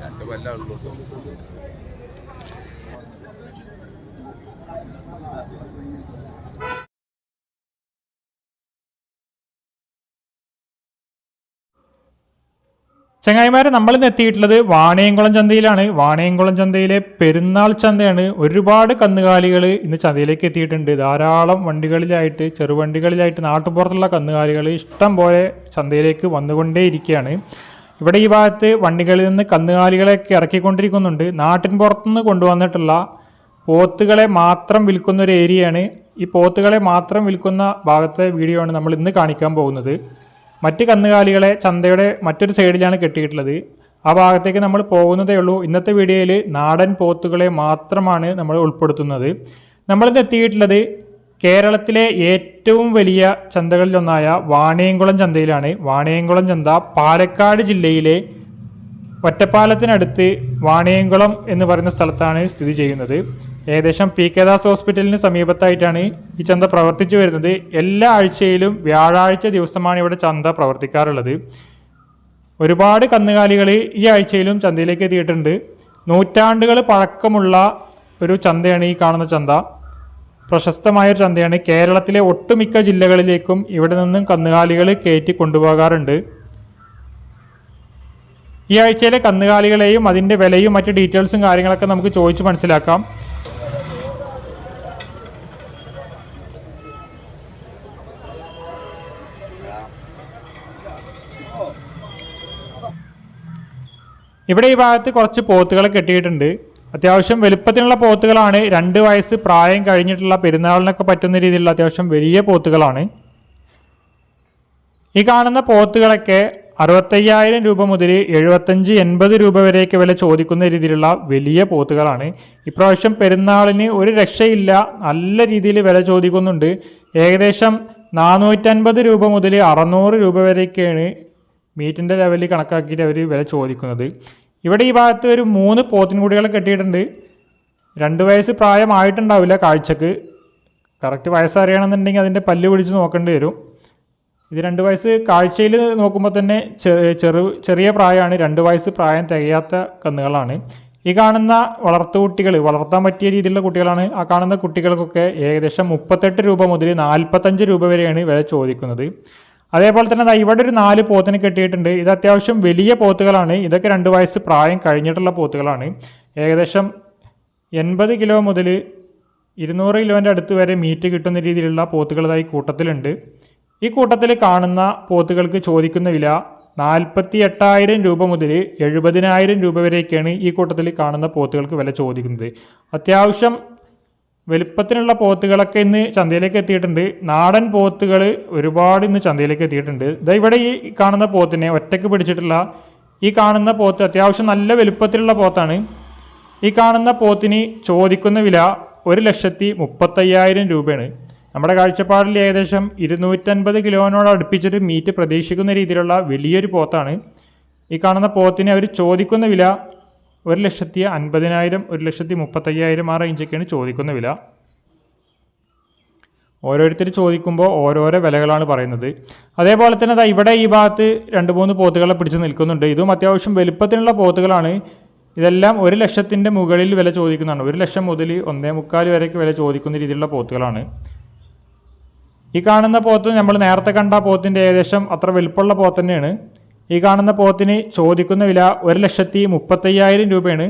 രണ്ട് കൊല്ലം ഉള്ളൂ ചങ്ങായിമാരെ നമ്മൾ ഇന്ന് എത്തിയിട്ടുള്ളത് വാണയംകുളം ചന്തയിലാണ്. വാണയംകുളം ചന്തയിലെ പെരുന്നാൾ ചന്തയാണ്. ഒരുപാട് കന്നുകാലികൾ ഇന്ന് ചന്തയിലേക്ക് എത്തിയിട്ടുണ്ട്. ധാരാളം വണ്ടികളിലായിട്ട് ചെറുവണ്ടികളിലായിട്ട് നാട്ടുപുറത്തുള്ള കന്നുകാലികൾ ഇഷ്ടം പോലെ ചന്തയിലേക്ക് വന്നുകൊണ്ടേയിരിക്കുകയാണ്. ഇവിടെ ഈ ഭാഗത്ത് വണ്ടികളിൽ നിന്ന് കന്നുകാലികളെയൊക്കെ ഇറക്കിക്കൊണ്ടിരിക്കുന്നുണ്ട്. നാട്ടിൻ പുറത്തുനിന്ന് കൊണ്ടുവന്നിട്ടുള്ള പോത്തുകളെ മാത്രം വിൽക്കുന്ന ഒരു ഏരിയയാണ്. ഈ പോത്തുകളെ മാത്രം വിൽക്കുന്ന ഭാഗത്തെ വീഡിയോ ആണ് നമ്മൾ ഇന്ന് കാണിക്കാൻ പോകുന്നത്. മറ്റ് കന്നുകാലികളെ ചന്തയുടെ മറ്റൊരു സൈഡിലാണ് കെട്ടിയിട്ടുള്ളത്. ആ ഭാഗത്തേക്ക് നമ്മൾ പോകുന്നതേ ഉള്ളൂ. ഇന്നത്തെ വീഡിയോയിൽ നാടൻ പോത്തുകളെ മാത്രമാണ് നമ്മൾ ഉൾപ്പെടുത്തുന്നത്. നമ്മളിത് എത്തിയിട്ടുള്ളത് കേരളത്തിലെ ഏറ്റവും വലിയ ചന്തകളിലൊന്നായ വാണിയംകുളം ചന്തയിലാണ്. വാണിയംകുളം ചന്ത പാലക്കാട് ജില്ലയിലെ ഒറ്റപ്പാലത്തിനടുത്ത് വാണിയംകുളം എന്ന് പറയുന്ന സ്ഥലത്താണ് സ്ഥിതി ചെയ്യുന്നത്. ഏകദേശം പി കെ ദാസ് ഹോസ്പിറ്റലിന് സമീപത്തായിട്ടാണ് ഈ ചന്ത പ്രവർത്തിച്ചു വരുന്നത്. എല്ലാ ആഴ്ചയിലും വ്യാഴാഴ്ച ദിവസമാണ് ഇവിടെ ചന്ത പ്രവർത്തിക്കാറുള്ളത്. ഒരുപാട് കന്നുകാലികൾ ഈ ആഴ്ചയിലും ചന്തയിലേക്ക് എത്തിയിട്ടുണ്ട്. നൂറ്റാണ്ടുകൾ പഴക്കമുള്ള ഒരു ചന്തയാണ് ഈ കാണുന്ന ചന്ത. പ്രശസ്തമായ ഒരു ചന്തയാണ്. കേരളത്തിലെ ഒട്ടുമിക്ക ജില്ലകളിലേക്കും ഇവിടെ നിന്നും കന്നുകാലികൾ കയറ്റി കൊണ്ടുപോകാറുണ്ട്. ഈ ആഴ്ചയിലെ കന്നുകാലികളെയും അതിന്റെ വിലയും മറ്റ് ഡീറ്റെയിൽസും കാര്യങ്ങളൊക്കെ നമുക്ക് ചോദിച്ച് മനസ്സിലാക്കാം. ഇവിടെ ഈ ഭാഗത്ത് കുറച്ച് പോത്തുകളെ കെട്ടിയിട്ടുണ്ട്. അത്യാവശ്യം വലുപ്പത്തിനുള്ള പോത്തുകളാണ്. രണ്ട് വയസ്സ് പ്രായം കഴിഞ്ഞിട്ടുള്ള പെരുന്നാളിനൊക്കെ പറ്റുന്ന രീതിയിലുള്ള അത്യാവശ്യം വലിയ പോത്തുകളാണ്. ഈ കാണുന്ന പോത്തുകളൊക്കെ അറുപത്തയ്യായിരം രൂപ മുതൽ എഴുപത്തഞ്ച് എൺപത് രൂപ വരെയൊക്കെ വില ചോദിക്കുന്ന രീതിയിലുള്ള വലിയ പോത്തുകളാണ്. ഇപ്രാവശ്യം പെരുന്നാളിന് ഒരു രക്ഷയില്ല. നല്ല രീതിയിൽ വില ചോദിക്കുന്നുണ്ട്. ഏകദേശം നാനൂറ്റൻപത് രൂപ മുതൽ അറുന്നൂറ് രൂപ വരെയൊക്കെയാണ് മീറ്റിന്റെ ലെവലിൽ കണക്കാക്കിയിട്ട് അവർ വില ചോദിക്കുന്നത്. ഇവിടെ ഈ ഭാഗത്ത് ഒരു മൂന്ന് പോത്തിൻകുട്ടികളെ കെട്ടിയിട്ടുണ്ട്. രണ്ട് വയസ്സ് പ്രായമായിട്ടുണ്ടാവില്ല കാഴ്ചക്ക്. കറക്റ്റ് വയസ്സറിയണമെന്നുണ്ടെങ്കിൽ അതിന്റെ പല്ല് പിടിച്ച് നോക്കേണ്ടി വരും. ഇത് രണ്ട് വയസ്സ് കാഴ്ചയിൽ നോക്കുമ്പോൾ തന്നെ ചെറു ചെറിയ പ്രായമാണ്. രണ്ട് വയസ്സ് പ്രായം തികയാത്ത കന്നുകളാണ്. ഈ കാണുന്ന വളർത്തു കുട്ടികൾ വളർത്താൻ പറ്റിയ രീതിയിലുള്ള കുട്ടികളാണ്. ആ കാണുന്ന കുട്ടികൾക്കൊക്കെ ഏകദേശം മുപ്പത്തെട്ട് രൂപ മുതൽ നാൽപ്പത്തഞ്ച് രൂപ വരെയാണ് വില ചോദിക്കുന്നത്. അതേപോലെ തന്നെ ഇവിടെ ഒരു നാല് പോത്തിന് കെട്ടിയിട്ടുണ്ട്. ഇത് അത്യാവശ്യം വലിയ പോത്തുകളാണ്. ഇതൊക്കെ രണ്ട് വയസ്സ് പ്രായം കഴിഞ്ഞിട്ടുള്ള പോത്തുകളാണ്. ഏകദേശം എൺപത് കിലോ മുതൽ ഇരുന്നൂറ് കിലോന്റെ അടുത്ത് വരെ മീറ്റ് കിട്ടുന്ന രീതിയിലുള്ള പോത്തുകളതായി കൂട്ടത്തിലുണ്ട്. ഈ കൂട്ടത്തിൽ കാണുന്ന പോത്തുകൾക്ക് ചോദിക്കുന്ന വില നാൽപ്പത്തി എട്ടായിരം രൂപ മുതൽ എഴുപതിനായിരം രൂപ വരെയൊക്കെയാണ് ഈ കൂട്ടത്തിൽ കാണുന്ന പോത്തുകൾക്ക് വില ചോദിക്കുന്നത്. അത്യാവശ്യം വലുപ്പത്തിനുള്ള പോത്തുകളൊക്കെ ഇന്ന് ചന്തയിലേക്ക് എത്തിയിട്ടുണ്ട്. നാടൻ പോത്തുകൾ ഒരുപാട് ഇന്ന് ചന്തയിലേക്ക് എത്തിയിട്ടുണ്ട്. ഇതാ ഇവിടെ ഈ കാണുന്ന പോത്തിനെ ഒറ്റയ്ക്ക് പിടിച്ചിട്ടുള്ള ഈ കാണുന്ന പോത്ത് അത്യാവശ്യം നല്ല വലുപ്പത്തിലുള്ള പോത്താണ്. ഈ കാണുന്ന പോത്തിന് ചോദിക്കുന്ന വില ഒരു ലക്ഷത്തി മുപ്പത്തയ്യായിരം രൂപയാണ്. നമ്മുടെ കാഴ്ചപ്പാടിൽ ഏകദേശം ഇരുന്നൂറ്റൻപത് കിലോനോട് അടുപ്പിച്ചിട്ട് മീറ്റ് പ്രതീക്ഷിക്കുന്ന രീതിയിലുള്ള വലിയൊരു പോത്താണ്. ഈ കാണുന്ന പോത്തിന് അവർ ചോദിക്കുന്ന വില ഒരു ലക്ഷത്തി അൻപതിനായിരം ഒരു ലക്ഷത്തി മുപ്പത്തയ്യായിരം ആ റേഞ്ചൊക്കെയാണ് ചോദിക്കുന്ന വില. ഓരോരുത്തർ ചോദിക്കുമ്പോൾ ഓരോരോ വിലകളാണ് പറയുന്നത്. അതേപോലെ തന്നെ അതാ ഇവിടെ ഈ ഭാഗത്ത് രണ്ട് മൂന്ന് പോത്തുകളെ പിടിച്ച് നിൽക്കുന്നുണ്ട്. ഇതും അത്യാവശ്യം വലുപ്പത്തിനുള്ള പോത്തുകളാണ്. ഇതെല്ലാം ഒരു ലക്ഷത്തിന്റെ മുകളിൽ വില ചോദിക്കുന്നതാണ്. ഒരു ലക്ഷം മുതൽ ഒന്നേ മുക്കാൽ വരെയൊക്കെ വില ചോദിക്കുന്ന രീതിയിലുള്ള പോത്തുകളാണ്. ഈ കാണുന്ന പോത്ത് നമ്മൾ നേരത്തെ കണ്ട പോത്തിന്റെ ഏകദേശം അത്ര വലുപ്പമുള്ള പോത്ത് തന്നെയാണ്. ഈ കാണുന്ന പോത്തിന് ചോദിക്കുന്ന വില ഒരു ലക്ഷത്തി മുപ്പത്തയ്യായിരം രൂപയാണ്.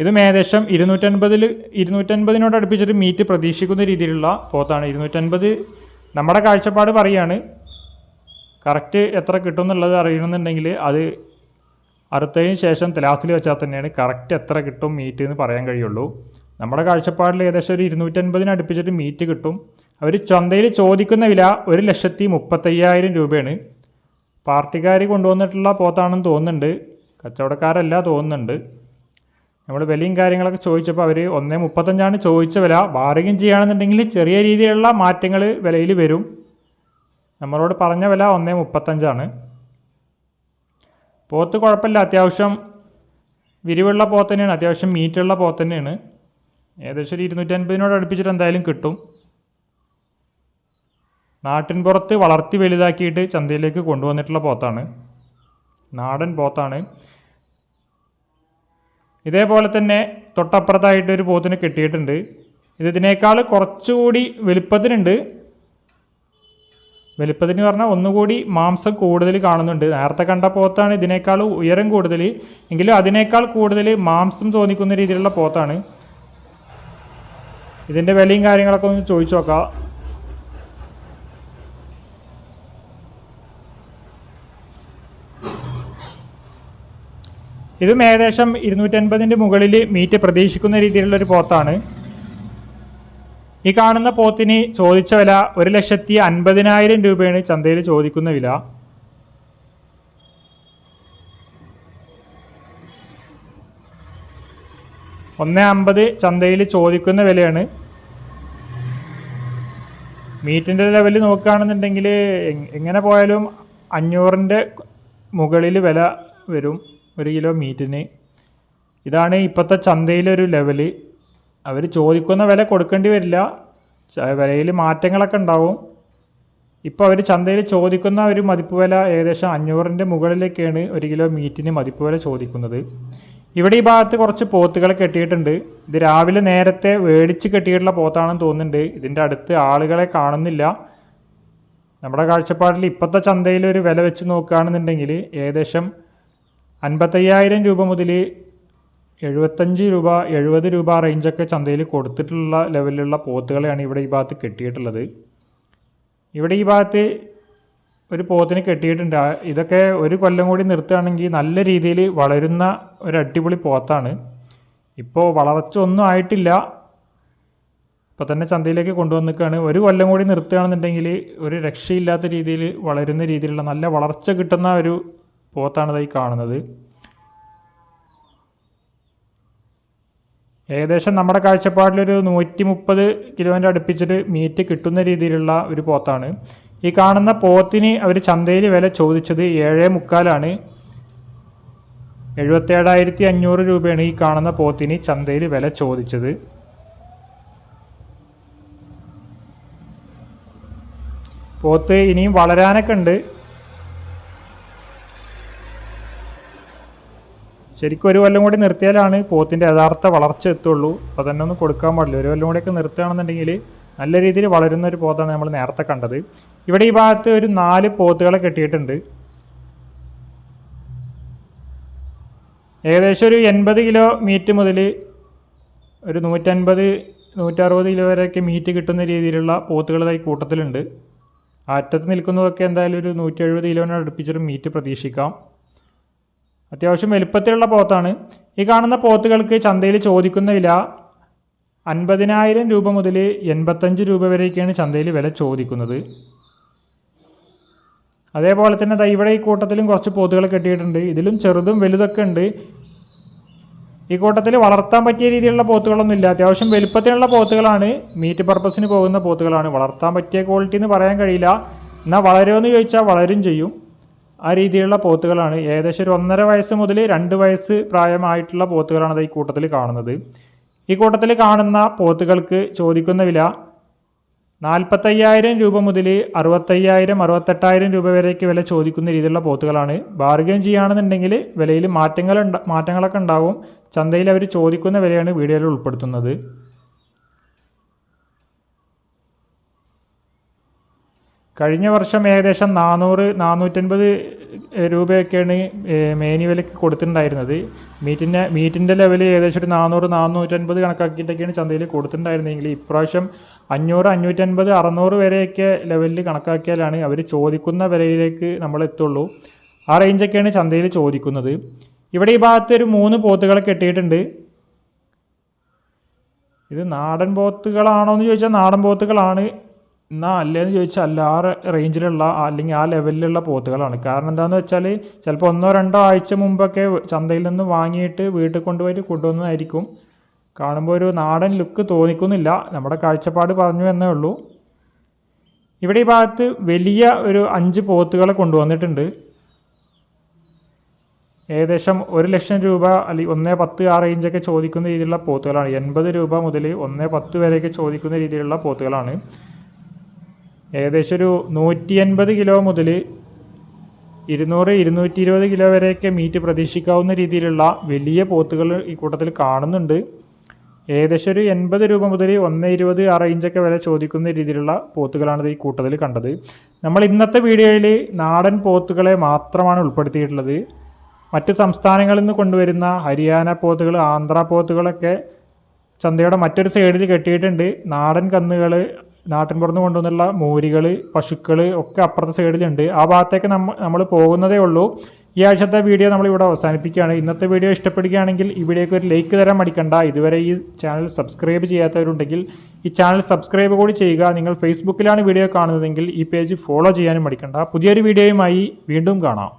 ഇതും ഏകദേശം ഇരുന്നൂറ്റൻപതിൽ ഇരുന്നൂറ്റൻപതിനോട് അടുപ്പിച്ചിട്ട് മീറ്റ് പ്രതീക്ഷിക്കുന്ന രീതിയിലുള്ള പോത്താണ്. ഇരുന്നൂറ്റൻപത് നമ്മുടെ കാഴ്ചപ്പാട് പറയുകയാണ് കറക്റ്റ് എത്ര കിട്ടും എന്നുള്ളത് അറിയണമെന്നുണ്ടെങ്കിൽ അത് അറുത്തതിന് ശേഷം തെലാസിൽ വെച്ചാൽ തന്നെയാണ് കറക്റ്റ് എത്ര കിട്ടും മീറ്റ് എന്ന് പറയാൻ കഴിയുള്ളൂ. നമ്മുടെ കാഴ്ചപ്പാടിൽ ഏകദേശം ഒരു ഇരുന്നൂറ്റൻപതിന് അടുപ്പിച്ചിട്ട് മീറ്റ് കിട്ടും. അവർ ചന്തയിൽ ചോദിക്കുന്ന വില ഒരു ലക്ഷത്തി മുപ്പത്തയ്യായിരം രൂപയാണ്. പാർട്ടിക്കാർ കൊണ്ടുവന്നിട്ടുള്ള പോത്താണെന്ന് തോന്നുന്നുണ്ട്. കച്ചവടക്കാരല്ല തോന്നുന്നുണ്ട്. നമ്മൾ വിലയും കാര്യങ്ങളൊക്കെ ചോദിച്ചപ്പോൾ അവർ ഒന്നേ മുപ്പത്തഞ്ചാണ് ചോദിച്ച വില. ബാർഗിൻ ചെയ്യുകയാണെന്നുണ്ടെങ്കിൽ ചെറിയ രീതിയിലുള്ള മാറ്റങ്ങൾ വിലയിൽ വരും. നമ്മളോട് പറഞ്ഞ വില ഒന്നേ മുപ്പത്തഞ്ചാണ്. പോത്ത് കുഴപ്പമില്ല. അത്യാവശ്യം വിരിവുള്ള പോത്ത് തന്നെയാണ്. അത്യാവശ്യം മീറ്റുള്ള പോത്ത് തന്നെയാണ്. ഏകദേശം ഒരു ഇരുന്നൂറ്റൻപതിനോട് അടുപ്പിച്ചിട്ട് എന്തായാലും കിട്ടും. നാട്ടിൻപുറത്ത് വളർത്തി വലുതാക്കിയിട്ട് ചന്തയിലേക്ക് കൊണ്ടുവന്നിട്ടുള്ള പോത്താണ്. നാടൻ പോത്താണ്. ഇതേപോലെ തന്നെ തൊട്ടപ്പുറത്തായിട്ട് ഒരു പോത്തിന് കിട്ടിയിട്ടുണ്ട്. ഇത് ഇതിനേക്കാൾ കുറച്ചുകൂടി വലുപ്പത്തിനുണ്ട്. വലുപ്പത്തിന് പറഞ്ഞാൽ ഒന്നുകൂടി മാംസം കൂടുതൽ കാണുന്നുണ്ട്. നേരത്തെ കണ്ട പോത്താണ് ഇതിനേക്കാൾ ഉയരം കൂടുതൽ എങ്കിലും അതിനേക്കാൾ കൂടുതൽ മാംസം തോന്നിക്കുന്ന രീതിയിലുള്ള പോത്താണ്. ഇതിന്റെ വിലയും കാര്യങ്ങളൊക്കെ ഒന്ന് ചോദിച്ചു നോക്കാം. ഇതും ഏകദേശം ഇരുന്നൂറ്റൻപതിന്റെ മുകളിൽ മീറ്റ് പ്രതീക്ഷിക്കുന്ന രീതിയിലുള്ള ഒരു പോത്താണ്. ഈ കാണുന്ന പോത്തിന് ചോദിച്ച വില ഒരു ലക്ഷത്തി അൻപതിനായിരം രൂപയാണ് ചന്തയിൽ ചോദിക്കുന്ന വില. ഒന്ന് അമ്പത് ചന്തയിൽ ചോദിക്കുന്ന വിലയാണ്. മീറ്റിന്റെ ലെവൽ നോക്കുകയാണെന്നുണ്ടെങ്കിൽ എങ്ങനെ പോയാലും അഞ്ഞൂറിന്റെ മുകളിൽ വില വരും. ഒരു കിലോ മീറ്റിന്. ഇതാണ് ഇപ്പോഴത്തെ ചന്തയിലൊരു ലെവൽ അവർ ചോദിക്കുന്ന വില കൊടുക്കേണ്ടി വരില്ല. വിലയിൽ മാറ്റങ്ങളൊക്കെ ഉണ്ടാവും. ഇപ്പോൾ അവർ ചന്തയിൽ ചോദിക്കുന്ന ഒരു മതിപ്പ് വില ഏകദേശം അഞ്ഞൂറിന്റെ മുകളിലേക്കാണ് ഒരു കിലോ മീറ്റിന് മതിപ്പ് വില ചോദിക്കുന്നത്. ഇവിടെ ഈ ഭാഗത്ത് കുറച്ച് പോത്തുകൾ കെട്ടിയിട്ടുണ്ട്. ഇത് രാവിലെ നേരത്തെ വേടിച്ച് കെട്ടിയിട്ടുള്ള പോത്താണെന്ന് തോന്നുന്നുണ്ട്. ഇതിന്റെ അടുത്ത് ആളുകളെ കാണുന്നില്ല. നമ്മുടെ കാഴ്ചപ്പാടിൽ ഇപ്പോഴത്തെ ചന്തയിൽ ഒരു വില വെച്ച് നോക്കുകയാണെന്നുണ്ടെങ്കിൽ ഏകദേശം അൻപത്തയ്യായിരം രൂപ മുതൽ എഴുപത്തഞ്ച് രൂപ എഴുപത് രൂപ റേഞ്ചൊക്കെ ചന്തയിൽ കൊടുത്തിട്ടുള്ള ലെവലിലുള്ള പോത്തുകളെയാണ് ഇവിടെ ഈ ഭാഗത്ത് കെട്ടിയിട്ടുള്ളത്. ഇവിടെ ഈ ഭാഗത്ത് ഒരു പോത്തിന് കെട്ടിയിട്ടുണ്ട്. ഇതൊക്കെ ഒരു കൊല്ലം കൂടി നിർത്തുകയാണെങ്കിൽ നല്ല രീതിയിൽ വളരുന്ന ഒരു അടിപൊളി പോത്താണ്. ഇപ്പോൾ വളർച്ച ഒന്നും ആയിട്ടില്ല. ഇപ്പോൾ തന്നെ ചന്തയിലേക്ക് കൊണ്ടുവന്നിക്കുകയാണ് ഒരു കൊല്ലം കൂടി നിർത്തുകയാണെന്നുണ്ടെങ്കിൽ ഒരു രക്ഷയില്ലാത്ത രീതിയിൽ വളരുന്ന രീതിയിലുള്ള നല്ല വളർച്ച കിട്ടുന്ന ഒരു പോത്താണ് ഇതായി കാണുന്നത്. ഏകദേശം നമ്മുടെ കാഴ്ചപ്പാടിലൊരു നൂറ്റി മുപ്പത് കിലോന്റെ അടുപ്പിച്ചിട്ട് മീറ്റ് കിട്ടുന്ന രീതിയിലുള്ള ഒരു പോത്താണ്. ഈ കാണുന്ന പോത്തിന് അവർ ചന്തയിൽ വില ചോദിച്ചത് ഏഴേ മുക്കാലാണ്. എഴുപത്തേഴായിരത്തി അഞ്ഞൂറ് രൂപയാണ് ഈ കാണുന്ന പോത്തിന് ചന്തയിൽ വില ചോദിച്ചത്. പോത്ത് ഇനിയും വളരാനൊക്കെ ഉണ്ട്. ശരിക്കും ഒരു കൊല്ലം കൂടി നിർത്തിയാലാണ് പോത്തിന്റെ യഥാർത്ഥ വളർച്ച എത്തുള്ളൂ. അപ്പോൾ തന്നെ ഒന്നും കൊടുക്കാൻ പാടില്ല. ഒരു കൊല്ലം കൂടിയൊക്കെ നിർത്തുകയാണെന്നുണ്ടെങ്കിൽ നല്ല രീതിയിൽ വളരുന്ന ഒരു പോത്താണ് നമ്മൾ നേരത്തെ കണ്ടത്. ഇവിടെ ഈ ഭാഗത്ത് ഒരു നാല് പോത്തുകളെ കെട്ടിയിട്ടുണ്ട്. ഏകദേശം ഒരു എൺപത് കിലോ മീറ്റ് മുതൽ ഒരു നൂറ്റൻപത് നൂറ്ററുപത് കിലോ വരെയൊക്കെ മീറ്റ് കിട്ടുന്ന രീതിയിലുള്ള പോത്തുകൾ ഈ കൂട്ടത്തിലുണ്ട്. അറ്റത്ത് നിൽക്കുന്നതൊക്കെ എന്തായാലും ഒരു നൂറ്റി എഴുപത് കിലോനെ അടുപ്പിച്ചൊരു മീറ്റ് പ്രതീക്ഷിക്കാം. അത്യാവശ്യം വലുപ്പത്തിലുള്ള പോത്താണ്. ഈ കാണുന്ന പോത്തുകൾക്ക് ചന്തയിൽ ചോദിക്കുന്ന വില അൻപതിനായിരം രൂപ മുതൽ എൺപത്തഞ്ച് രൂപ വരെയൊക്കെയാണ് ചന്തയിൽ വില ചോദിക്കുന്നത്. അതേപോലെ തന്നെ ദാ ഇവിടെ ഈ കൂട്ടത്തിലും കുറച്ച് പോത്തുകൾ കെട്ടിയിട്ടുണ്ട്. ഇതിലും ചെറുതും വലുതൊക്കെ ഉണ്ട്. ഈ കൂട്ടത്തിൽ വളർത്താൻ പറ്റിയ രീതിയിലുള്ള പോത്തുകളൊന്നും ഇല്ല. അത്യാവശ്യം വലുപ്പത്തിലുള്ള പോത്തുകളാണ്. മീറ്റ് പർപ്പസിന് പോകുന്ന പോത്തുകളാണ്. വളർത്താൻ പറ്റിയ ക്വാളിറ്റി എന്ന് പറയാൻ കഴിയില്ല. എന്നാൽ വളരുമെന്ന് ചോദിച്ചാൽ വളരും ചെയ്യും. ആ രീതിയിലുള്ള പോത്തുകളാണ് ഏകദേശം ഒരു ഒന്നര വയസ്സ് മുതൽ രണ്ട് വയസ്സ് പ്രായമായിട്ടുള്ള പോത്തുകളാണ് ഈ കൂട്ടത്തിൽ കാണുന്നത്. ഈ കൂട്ടത്തിൽ കാണുന്ന പോത്തുകൾക്ക് ചോദിക്കുന്ന വില നാൽപ്പത്തയ്യായിരം രൂപ മുതൽ അറുപത്തയ്യായിരം അറുപത്തെട്ടായിരം രൂപ വരെയൊക്കെ വില ചോദിക്കുന്ന രീതിയിലുള്ള പോത്തുകളാണ്. ബാർഗൻ ചെയ്യുകയാണെന്നുണ്ടെങ്കിൽ വിലയിൽ മാറ്റങ്ങൾ മാറ്റങ്ങളൊക്കെ ഉണ്ടാവും. ചന്തയിൽ അവർ ചോദിക്കുന്ന വിലയാണ് വീഡിയോയിൽ ഉൾപ്പെടുത്തുന്നത്. കഴിഞ്ഞ വർഷം ഏകദേശം നാനൂറ് നാനൂറ്റൻപത് രൂപയൊക്കെയാണ് മേനി വിലക്ക് കൊടുത്തിട്ടുണ്ടായിരുന്നത്. മീറ്റിന്റെ മീറ്റിന്റെ ലെവൽ ഏകദേശം ഒരു നാനൂറ് നാനൂറ്റൻപത് കണക്കാക്കിയിട്ടൊക്കെയാണ് ചന്തയിൽ കൊടുത്തിട്ടുണ്ടായിരുന്നെങ്കിൽ ഇപ്രാവശ്യം അഞ്ഞൂറ് അഞ്ഞൂറ്റൻപത് അറുന്നൂറ് വരെയൊക്കെ ലെവലിൽ കണക്കാക്കിയാലാണ് അവർ ചോദിക്കുന്ന വിലയിലേക്ക് നമ്മൾ എത്തുള്ളൂ. ആ റേഞ്ചൊക്കെയാണ് ചന്തയിൽ ചോദിക്കുന്നത്. ഇവിടെ ഈ ഭാഗത്ത് ഒരു മൂന്ന് പോത്തുകളെ കെട്ടിയിട്ടുണ്ട്. ഇത് നാടൻ പോത്തുകളാണോ എന്ന് ചോദിച്ചാൽ നാടൻ പോത്തുകളാണ്. എന്നാൽ അല്ലേന്ന് ചോദിച്ചാൽ അല്ല ആ റേഞ്ചിലുള്ള അല്ലെങ്കിൽ ആ ലെവലിലുള്ള പോത്തുകളാണ്. കാരണം എന്താണെന്ന് വെച്ചാൽ ചിലപ്പോൾ ഒന്നോ രണ്ടോ ആഴ്ച മുമ്പൊക്കെ ചന്തയിൽ നിന്ന് വാങ്ങിയിട്ട് വീട്ടിൽ കൊണ്ടുപോയിട്ട് കൊണ്ടുവന്നതായിരിക്കും. കാണുമ്പോൾ ഒരു നാടൻ ലുക്ക് തോന്നിക്കുന്നില്ല. നമ്മുടെ കാഴ്ചപ്പാട് പറഞ്ഞു എന്നേ ഉള്ളൂ. ഇവിടെ ഈ ഭാഗത്ത് വലിയ ഒരു അഞ്ച് പോത്തുകളെ കൊണ്ടുവന്നിട്ടുണ്ട്. ഏകദേശം ഒരു ലക്ഷം രൂപ അല്ലെങ്കിൽ ഒന്നേ പത്ത് ആ റേഞ്ചൊക്കെ ചോദിക്കുന്ന രീതിയിലുള്ള പോത്തുകളാണ്. എൺപത് രൂപ മുതൽ ഒന്നേ പത്ത് വരെയൊക്കെ ചോദിക്കുന്ന രീതിയിലുള്ള പോത്തുകളാണ്. ഏകദേശം ഒരു നൂറ്റി അൻപത് കിലോ മുതൽ ഇരുന്നൂറ് ഇരുന്നൂറ്റി ഇരുപത് കിലോ വരെയൊക്കെ മീറ്റ് പ്രതീക്ഷിക്കാവുന്ന രീതിയിലുള്ള വലിയ പോത്തുകൾ ഈ കൂട്ടത്തിൽ കാണുന്നുണ്ട്. ഏകദേശം ഒരു എൺപത് രൂപ മുതൽ ഒന്ന് ഇരുപത് ആ റേഞ്ചൊക്കെ വരെ ചോദിക്കുന്ന രീതിയിലുള്ള പോത്തുകളാണ് ഈ കൂട്ടത്തിൽ കണ്ടത്. നമ്മൾ ഇന്നത്തെ വീഡിയോയിൽ നാടൻ പോത്തുകളെ മാത്രമാണ് ഉൾപ്പെടുത്തിയിട്ടുള്ളത്. മറ്റ് സംസ്ഥാനങ്ങളിൽ നിന്ന് കൊണ്ടുവരുന്ന ഹരിയാന പോത്തുകൾ ആന്ധ്രാ പോത്തുകളൊക്കെ ചന്തയുടെ മറ്റൊരു സൈഡിൽ കെട്ടിയിട്ടുണ്ട്. നാടൻ കന്നുകൾ നാട്ടിൻ പുറത്ത് കൊണ്ടുവന്നുള്ള മൂരികൾ പശുക്കൾ ഒക്കെ അപ്പുറത്തെ സൈഡിലുണ്ട്. ആ ഭാഗത്തേക്ക് നമ്മ നമ്മൾ പോകുന്നതേ ഉള്ളൂ. ഈ ആഴ്ചത്തെ വീഡിയോ നമ്മൾ ഇവിടെ അവസാനിപ്പിക്കുകയാണ്. ഇന്നത്തെ വീഡിയോ ഇഷ്ടപ്പെടുകയാണെങ്കിൽ ഇവിടേക്ക് ഒരു ലൈക്ക് തരാൻ മടിക്കണ്ട. ഇതുവരെ ഈ ചാനൽ സബ്സ്ക്രൈബ് ചെയ്യാത്തവരുണ്ടെങ്കിൽ ഈ ചാനൽ സബ്സ്ക്രൈബ് കൂടി ചെയ്യുക. നിങ്ങൾ ഫേസ്ബുക്കിലാണ് വീഡിയോ കാണുന്നതെങ്കിൽ ഈ പേജ് ഫോളോ ചെയ്യാനും മടിക്കണ്ട. പുതിയൊരു വീഡിയോയുമായി വീണ്ടും കാണാം.